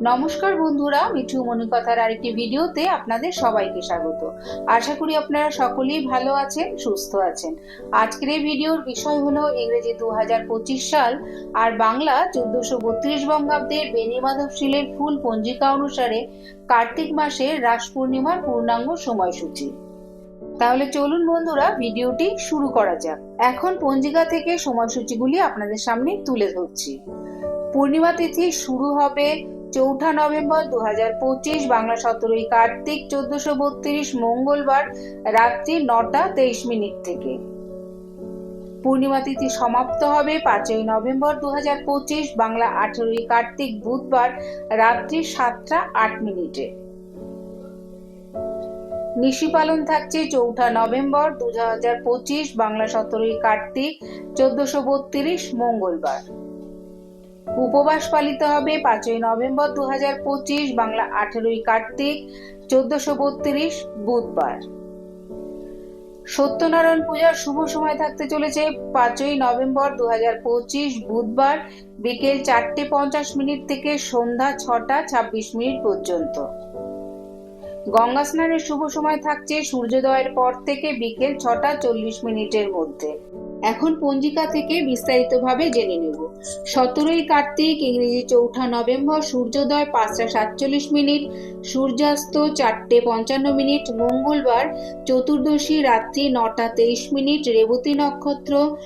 নমস্কার বন্ধুরা, মিঠু মনিকথার আরেকটি ভিডিওতে আপনাদের সবাইকে স্বাগত। আশা করি আপনারা সকলেই ভালো আছেন, সুস্থ আছেন। আজকের এই ভিডিওর বিষয় হলো ইংরেজি দু হাজার পঁচিশ সাল আর বাংলা চোদ্দশো বত্রিশ বঙ্গাব্দের বেনি মাধব শিলের ফুল পঞ্জিকা অনুসারে কার্তিক মাসের রাস পূর্ণিমার পূর্ণাঙ্গ সময়সূচি। তাহলে চলুন বন্ধুরা, ভিডিওটি শুরু করা যাক। এখন পঞ্জিকা থেকে সময়সূচিগুলি আপনাদের সামনে তুলে ধরছি। পূর্ণিমা তিথি শুরু হবে চৌঠা নভেম্বর দু পঁচিশ, বাংলা সতেরোই কার্তিক, চোদ্দশো বত্রিশ, মঙ্গলবার রাত্রি নটা তেইশ মিনিট থেকে। পূর্ণিমা তিথি সমাপ্ত হবে পাঁচই নভেম্বর দু পঁচিশ, বাংলা আঠেরোই কার্তিক, বুধবার রাত্রি সাতটা আট মিনিটে। নিশি পালন থাকছে চৌঠা নভেম্বর দু হাজার পঁচিশ, বাংলা সতেরোই কার্তিক, চোদ্দশো বত্রিশ, মঙ্গলবার। উপবাস পালিত হবে পাঁচই নভেম্বর দু হাজার পঁচিশ, বাংলা আঠেরোই কার্তিক, চোদ্দশো বত্রিশ, বুধবার। সত্যনারায়ণ পূজার শুভ সময় থাকতে চলেছে পাঁচই নভেম্বর দু বুধবার, বিকেল চারটে পঞ্চাশ মিনিট থেকে সন্ধ্যা ছটা ছাব্বিশ মিনিট পর্যন্ত। গঙ্গা স্নানের শুভ সময় থাকছে সূর্যোদয়ের পর থেকে বিকেল ছটা চল্লিশ মিনিটের মধ্যে। এখন পঞ্জিকা থেকে বিস্তারিতভাবে জেনে নেব। সতেরোই কার্তিক, ইংরেজি চৌঠা নভেম্বর, সূর্যোদয় পাঁচটা সাতচল্লিশ মিনিট, সূর্যাস্ত চারটে পঞ্চান্ন মিনিট, মঙ্গলবার চতুর্দশী রাত্রি নটা তেইশ মিনিট, রেবতী নক্ষত্র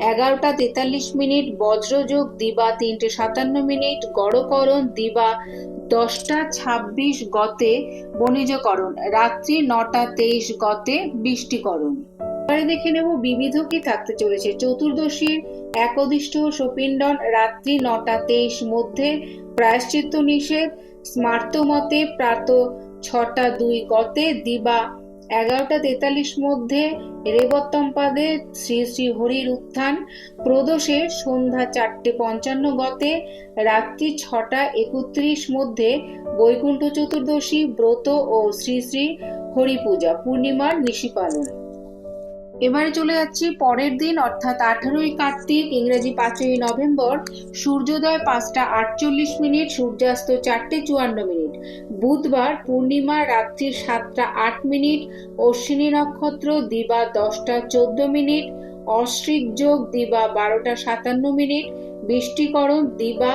এগারোটা তেতাল্লিশ মিনিট, বজ্রযোগ দিবা তিনটে সাতান্ন মিনিট, গড়করণ দিবা দশটা ছাব্বিশ গতে বণিজকরণ, রাত্রি নটা তেইশ গতে বৃষ্টিকরণ। এবারে দেখে নেব বিবিধ কি থাকতে চলেছে। চতুর্দশীর একদিষ্ট সপিণ্ডন রাত্রি নটা তেইশ মধ্যে প্রায়শ্চিত্ত নিষেধ, স্মার্ত মতে প্রাত ছটা দুই গতে, দিবা এগারোটা তেতাল্লিশ মধ্যে রেবত্তম্পাদে শ্রী শ্রী হরির উত্থান, প্রদোষে সন্ধ্যা চারটে পঞ্চান্ন গতে রাত্রি ছটা একত্রিশ মধ্যে বৈকুণ্ঠ চতুর্দশী ব্রত ও শ্রী শ্রী হরি পূজা পূর্ণিমার নিশি পালন। এবারে চলে যাচ্ছি পরের দিন, অর্থাৎ আঠারোই কার্তিক, ইংরেজি পাঁচই নভেম্বর, সূর্যোদয় পাঁচটা আটচল্লিশ মিনিট, সূর্যাস্ত চারটে চুয়ান্ন মিনিট। বুধবার পূর্ণিমা রাত্রি সাতটা আট মিনিট, অশ্বিনী নক্ষত্র দিবা দশটা চোদ্দ মিনিট অশ্রিক যোগ দিবা বারোটা সাতান্ন মিনিট, বৃষ্টিকরণ দিবা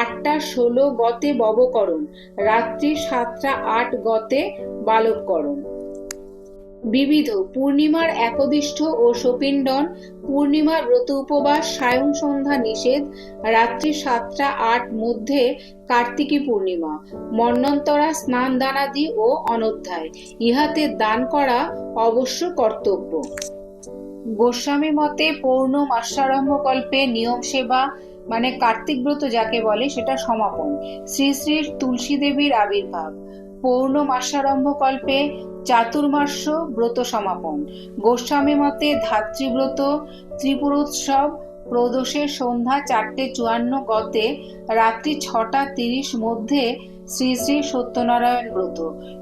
আটটা ষোলো গতে ববকরণ, রাত্রি সাতটা আট গতে বালককরণ। বিবিধ পূর্ণিমার একদিষ্ঠ ও সপিণ্ডন পূর্ণিমার ব্রত উপবাস সায়ং সন্ধ্যা নিষেধ, রাত্রি সাতটা আট মধ্যে কার্তিকী পূর্ণিমা মন্বন্তরা স্নান দানাদি ও অনধ্যায়। ইহাতে দান করা অবশ্য কর্তব্য। গোস্বামী মতে পৌর্ণ মাসারম্ভ কল্পে নিয়ম সেবা মানে কার্তিক ব্রত যাকে বলে, সেটা সমাপন। শ্রী শ্রী তুলসী দেবীর আবির্ভাব। পৌর্ণ মাসারম্ভ কল্পে চাতুর্মাস্য ব্রত সমাপন। গোস্বামী মতে ধাত্রীব্রত ত্রিপুরোৎসব, প্রদোষের সন্ধ্যা চারটে চুয়ান্ন গতে রাত্রি ছটা তিরিশ মধ্যে শ্রী শ্রী সত্যনারায়ণ ব্রত।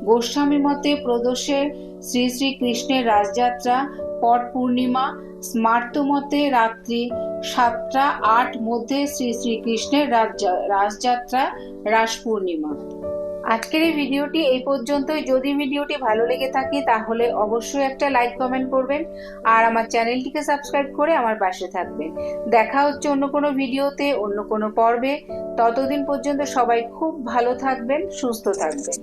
গোস্বামী মতে প্রদোষে শ্রী শ্রী কৃষ্ণের রাজযাত্রা, পট পূর্ণিমা, স্মার্ত মতে রাত্রি সাতটা আট মধ্যে শ্রী শ্রীকৃষ্ণের রাজযাত্রা, রাস পূর্ণিমা। আজকের এই ভিডিওটি এই পর্যন্তই। যদি ভিডিওটি ভালো লেগে থাকে, তাহলে অবশ্যই একটা লাইক কমেন্ট করবেন আর আমার চ্যানেলটিকে সাবস্ক্রাইব করে আমার পাশে থাকবেন। দেখা হচ্ছে অন্য কোনো ভিডিওতে, অন্য কোনো পর্বে। ততদিন পর্যন্ত সবাই খুব ভালো থাকবেন, সুস্থ থাকবেন।